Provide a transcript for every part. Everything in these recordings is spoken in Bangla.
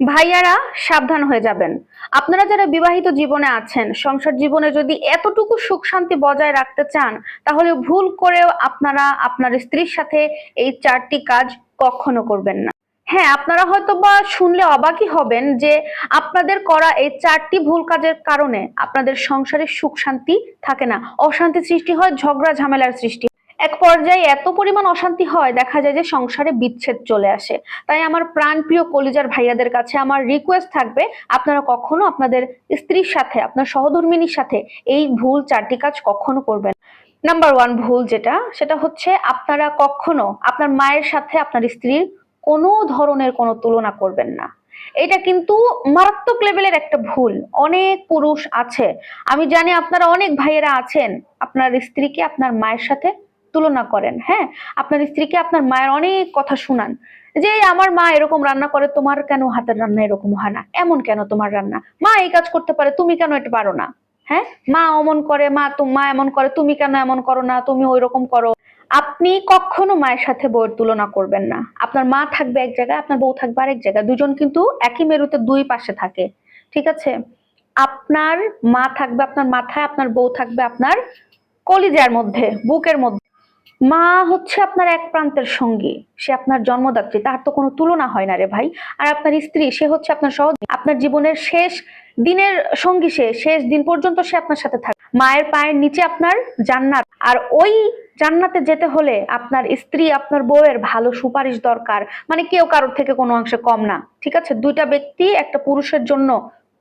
ভাইয়ারা, সাবধান হয়ে যাবেন। আপনারা যারা বিবাহিত জীবনে আছেন, সংসার জীবনে যদি এতটুকু সুখ শান্তি বজায় রাখতে চান, তাহলে ভুল করেও আপনারা আপনার স্ত্রীর সাথে এই চারটি কাজ কখনো করবেন না। হ্যাঁ আপনারা হয়তো বা শুনলে অবাকই হবেন যে আপনাদের করা এই চারটি ভুল কাজের কারণে আপনাদের সংসারে সুখ শান্তি থাকে না। অশান্তি সৃষ্টি হয়, ঝগড়া, ঝামেলার সৃষ্টি এক পর্যায়ে এত পরিমাণ অশান্তি হয়, দেখা যায় যে সংসারে বিচ্ছেদ চলে আসে। তাই আমার প্রাণপ্রিয় কলিজার ভাইয়াদের কাছে আমার রিকোয়েস্ট থাকবে, আপনারা কখনো আপনাদের স্ত্রীর সাথে, আপনার সহধর্মিনীর সাথে এই ভুল চারটি কাজ কখনো করবেন নাম্বার ওয়ান ভুল যেটা, সেটা হচ্ছে আপনারা কখনো আপনার মায়ের সাথে আপনার স্ত্রীর কোনো ধরনের কোনো তুলনা করবেন না। এটা কিন্তু মারাত্মক লেভেলের একটা ভুল। অনেক পুরুষ আছে। আমি জানি আপনারা অনেক ভাইয়েরা আছেন, আপনার স্ত্রীকে আপনার মায়ের সাথে তুলনা করেন হ্যাঁ? আপনার স্ত্রীকে আপনার মায়ের অনেক কথা শুনান, যে আমার মা এরকম রান্না করে, তোমার কেন হাতের রান্না এরকম হয় না? এমন কেন তোমার রান্না? মা এই কাজ করতে পারে, তুমি কেন এটা পারো না? হ্যাঁ? মা অমন করে, মা তো মা এমন করে, তুমি কেন এমন করো না? তুমি ওই রকম করো। আপনি কখনো মায়ের সাথে বউয়ের তুলনা করবেন না। আপনার মা থাকবে এক জায়গায়, আপনার বউ থাকবে আরেক জায়গায়। দুজন কিন্তু একই মেরুতে দুই পাশে থাকে, ঠিক আছে? আপনার মা থাকবে আপনার মাথায়, আপনার বউ থাকবে আপনার কলিজার মধ্যে, বুকের মধ্যে। মা হচ্ছে আপনার এক প্রান্তের সঙ্গী, সে আপনার জন্মদাত্রী, তার তো কোনো তুলনা হয় না রে ভাই। আর আপনার স্ত্রী, সে হচ্ছে আপনার সহ আপনার জীবনের শেষ দিনের সঙ্গী সে, শেষ দিন পর্যন্ত সে আপনার সাথে থাকে মায়ের পায়ের নিচে আপনার জান্নাত। আর ওই জান্নাতে যেতে হলে আপনার স্ত্রী, আপনার বউয়ের ভালো সুপারিশ দরকার। মানে কেউ কারোর থেকে কোনো অংশে কম না, ঠিক আছে? দুইটা ব্যক্তি, একটা পুরুষের জন্য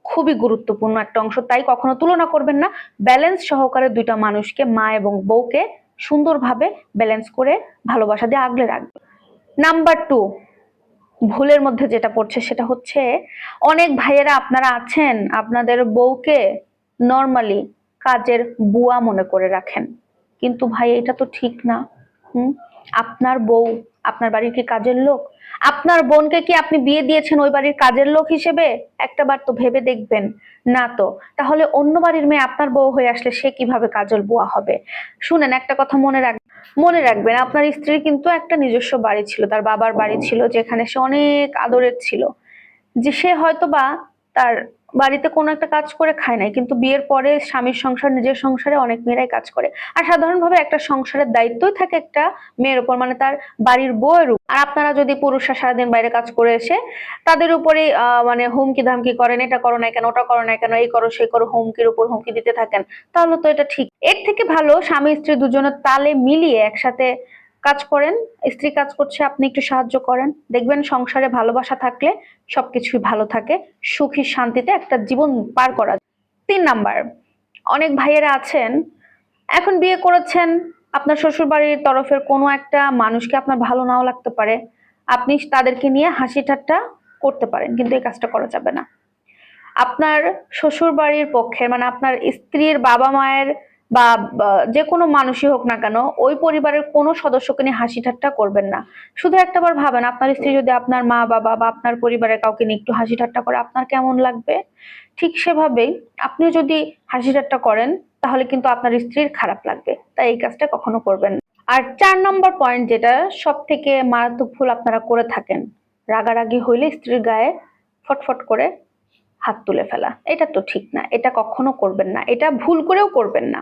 খুবই গুরুত্বপূর্ণ একটা অংশ। তাই কখনো তুলনা করবেন না। ব্যালেন্স সহকারে দুইটা মানুষকে, মা এবং বউকে সুন্দরভাবে ব্যালেন্স করে ভালোবাসা দিয়ে আগলে রাখবে। নাম্বার টু ভুলের মধ্যে যেটা পড়ছে সেটা হচ্ছে, অনেক ভাইয়েরা আপনারা আছেন, আপনাদের বউকে নর্মালি কাজের বুয়া মনে করে রাখেন। কিন্তু ভাই, এটা তো ঠিক না। হুম? আপনার বউ আপনার বাড়ির কি কাজের লোক? আপনার বোনকে কি আপনি বিয়ে দিয়েছেন ওই বাড়ির কাজের লোক হিসেবে? একটাবার তো ভেবে দেখবেন। না তো, তাহলে অন্য বাড়ির মেয়ে আপনার বউ হয়ে আসলে সে কীভাবে কাজল বুয়া হবে? শুনেন, একটা কথা মনে রাখ মনে রাখবেন, আপনার স্ত্রীর কিন্তু একটা নিজস্ব বাড়ি ছিল, তার বাবার বাড়ি ছিল, যেখানে সে অনেক আদরের ছিল। যে সে হয়তো বা তার বাড়িতে কোনো একটা কাজ করে খায় নাই, কিন্তু বিয়ের পরে স্বামীর সংসার, নিজের সংসারে অনেক মেয়েরাই কাজ করে। আর সাধারণভাবে একটা সংসারের দায়িত্বই থাকে একটা মেয়ের উপর মানে তার বাড়ির বউয়ের আর আপনারা যদি পুরুষরা সারাদিন বাইরে কাজ করে এসে তাদের উপরে মানে হুমকি ধামকি করেন, এটা করো না কেন, ওটা করো না কেন, এই করো, সেই করো, হুমকির উপর হুমকি দিতে থাকেন, তাহলে তো এটা ঠিক। এর থেকে ভালো, স্বামী স্ত্রী দুজনের তালে মিলিয়ে একসাথে কাজ করেন, স্ত্রী কাজ করছে, আপনি একটু সাহায্য করেন। দেখবেন সংসারে ভালোবাসা থাকলে সবকিছুই ভালো থাকে, সুখী শান্তিতে একটা জীবন পার করা তিন নাম্বার, অনেক ভাইয়েরা আছেন, এখন বিয়ে করেছেন, আপনার শ্বশুর বাড়ির তরফের কোনো একটা মানুষকে আপনার ভালো নাও লাগতে পারে। আপনি তাদেরকে নিয়ে হাসি ঠাট্টা করতে পারেন, কিন্তু এই কাজটা করা যাবে না। আপনার শ্বশুর বাড়ির পক্ষের মানে আপনার স্ত্রীর বাবা মায়ের বা যে কোনো মানুষই হোক না কেন, ওই পরিবারের কোনো সদস্যকে নিয়ে হাসি ঠাট্টা করবেন না। শুধু একটাবার ভাবেন, আপনার স্ত্রী যদি আপনার মা, বাবা বা আপনার পরিবারের কাউকে নিয়ে একটু হাসি ঠাট্টা করে, আপনার কেমন লাগবে? ঠিক সেভাবেই আপনিও যদি হাসি ঠাট্টা করেন, তাহলে কিন্তু আপনার স্ত্রীর খারাপ লাগবে। তাই এই কাজটা কখনো করবেন না। আর চার নম্বর পয়েন্ট যেটা সব থেকে মারাত্মক ভুল আপনারা করে থাকেন। রাগারাগি হইলে স্ত্রীর গায়ে ফটফট করে হাত তুলে ফেলা। এটা তো ঠিক না এটা কখনো করবেন না এটা ভুল করেও করবেন না।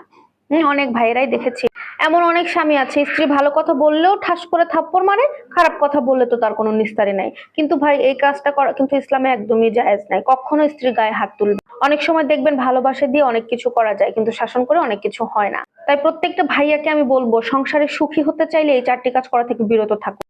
হুম, অনেক ভাইয়েরাই দেখেছি। এমন অনেক স্বামী আছে স্ত্রী ভালো কথা বললেও ঠাস করে থাপ্পড় মারে খারাপ কথা বললে তো তার কোনো নিস্তারে নাই। কিন্তু ভাই এই কাজটা করা কিন্তু ইসলামে একদমই জায়েজ নাই। কখনো স্ত্রীর গায়ে হাত তুলবে অনেক সময় দেখবেন ভালোবাসা দিয়ে অনেক কিছু করা যায় কিন্তু শাসন করে অনেক কিছু হয় না। তাই প্রত্যেকটা ভাইয়াকে আমি বলব সংসারে সুখী হতে চাইলে এই চারটি কাজ করা থেকে বিরত থাকুন।